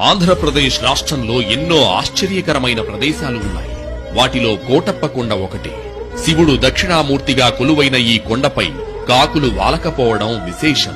ఆంధ్రప్రదేశ్ రాష్ట్రంలో ఎన్నో ఆశ్చర్యకరమైన ప్రదేశాలు ఉన్నాయి. వాటిలో కోటప్పకొండ ఒకటి. శివుడు దక్షిణామూర్తిగా కొలువైన ఈ కొండపై కాకులు వాలకపోవడం విశేషం.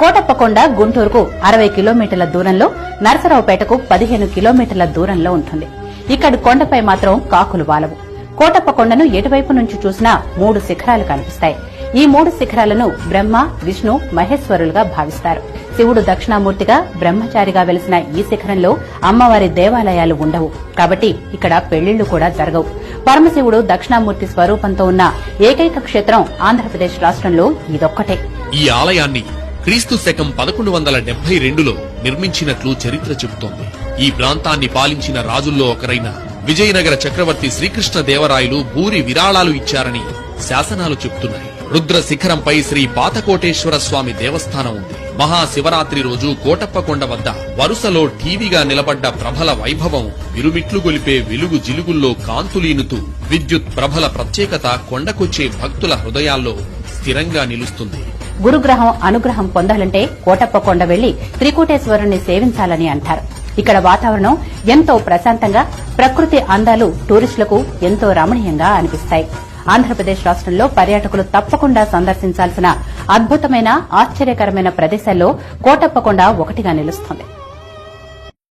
కోటప్పకొండ గుంటూరుకు అరవై కిలోమీటర్ల దూరంలో నరసరావుపేటకు పదిహేను కిలోమీటర్ల దూరంలో ఉంటుంది. ఇక్కడి కొండపై మాత్రం కాకులు వాలవు. కోటప్పకొండను ఎటువైపు నుంచి చూసినా మూడు శిఖరాలు కనిపిస్తాయి. ఈ మూడు శిఖరాలను బ్రహ్మ విష్ణు మహేశ్వరులుగా భావిస్తారు. శివుడు దక్షిణామూర్తిగా బ్రహ్మచారిగా వెలిసిన ఈ శిఖరంలో అమ్మవారి దేవాలయాలు ఉండవు. కాబట్టి ఇక్కడ పెళ్ళిళ్ళు కూడా జరగవు. పరమశివుడు దక్షిణామూర్తి స్వరూపంతో ఉన్న ఏకైక క్షేత్రం ఆంధ్రప్రదేశ్ రాష్ట్రంలో ఇదొక్కటే. ఈ ఆలయాన్ని క్రీస్తు శకం పదకొండు వందల డెబ్బై రెండులో నిర్మించినట్లు చరిత్ర చెబుతోంది. ఈ ప్రాంతాన్ని పాలించిన రాజుల్లో ఒకరైన విజయనగర చక్రవర్తి శ్రీకృష్ణ దేవరాయలు భూరి విరాళాలు ఇచ్చారని శాసనాలు చెబుతున్నాయి. రుద్ర శిఖరంపై శ్రీ పాతకోటేశ్వర స్వామి దేవస్థానం ఉంది. మహాశివరాత్రి రోజు కోటప్పకొండ వద్ద వరుసలో టీవీగా నిలబడ్డ ప్రభల వైభవం ఇరుమిట్లు గొలిపే వెలుగు జిలుగుల్లో కాంతులీనుతూ విద్యుత్ ప్రభల ప్రత్యేకత కొండకొచ్చే భక్తుల హృదయాల్లో స్థిరంగా నిలుస్తుంది. గురుగ్రహం అనుగ్రహం పొందాలంటే కోటప్ప కొండ వెళ్ళి త్రికూటేశ్వరుణ్ణి సేవించాలని అంటారు. ఇక్కడ వాతావరణం ఎంతో ప్రశాంతంగా ప్రకృతి అందాలు టూరిస్టులకు ఎంతో రమణీయంగా అనిపిస్తాయి. ఆంధ్రప్రదేశ్ రాష్ట్రంలో పర్యాటకులు తప్పకుండా సందర్శించాల్సిన అద్భుతమైన ఆశ్చర్యకరమైన ప్రదేశాల్లో కోటప్పకొండ ఒకటిగా నిలుస్తోంది.